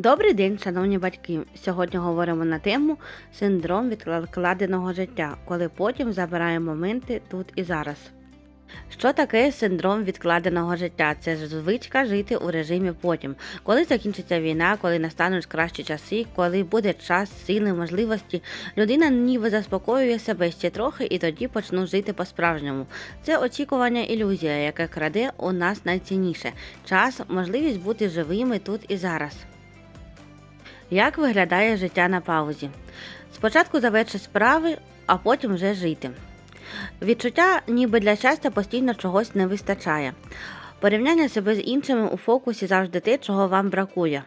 Добрий день, шановні батьки. Сьогодні говоримо на тему синдром відкладеного життя, коли потім забираємо моменти тут і зараз. Що таке синдром відкладеного життя? Це звичка жити у режимі потім. Коли закінчиться війна, коли настануть кращі часи, коли буде час, сили, можливості, людина ніби заспокоює себе ще трохи і тоді почну жити по-справжньому. Це очікування ілюзія, яке краде у нас найцінніше час, можливість бути живими тут і зараз. Як виглядає життя на паузі? Спочатку завершити справи, а потім вже жити. Відчуття, ніби для щастя постійно чогось не вистачає. Порівняння себе з іншими у фокусі завжди те, чого вам бракує.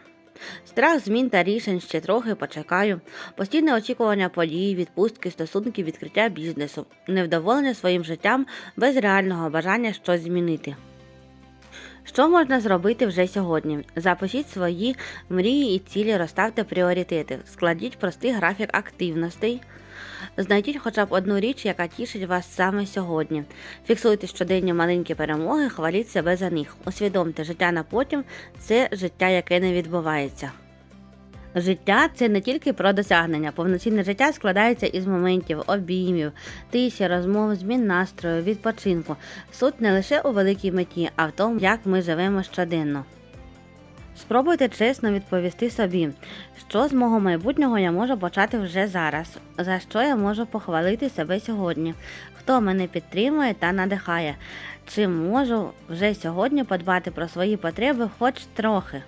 Страх змін та рішень ще трохи почекаю, постійне очікування подій, відпустки, стосунки, відкриття бізнесу, невдоволення своїм життям без реального бажання щось змінити. Що можна зробити вже сьогодні? Запишіть свої мрії і цілі, розставте пріоритети, складіть простий графік активностей. Знайдіть хоча б одну річ, яка тішить вас саме сьогодні. Фіксуйте щоденні маленькі перемоги, хваліть себе за них. Усвідомте, життя на потім це життя, яке не відбувається. Життя це не тільки про досягнення. Повноцінне життя складається із моментів, обіймів, тиші, розмов, змін настрою, відпочинку. Суть не лише у великій меті, а в тому, як ми живемо щоденно. Спробуйте чесно відповісти собі, що з мого майбутнього я можу почати вже зараз, за що я можу похвалити себе сьогодні, хто мене підтримує та надихає, чи можу вже сьогодні подбати про свої потреби хоч трохи.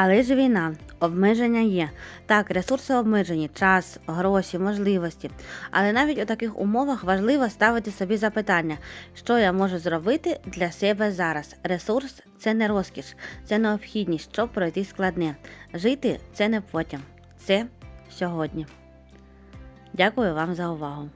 Але ж війна, обмеження є. Так, ресурси обмежені, час, гроші, можливості. Але навіть у таких умовах важливо ставити собі запитання, що я можу зробити для себе зараз. Ресурс це не розкіш, це необхідність, щоб пройти складне. Жити це не потім, це сьогодні. Дякую вам за увагу.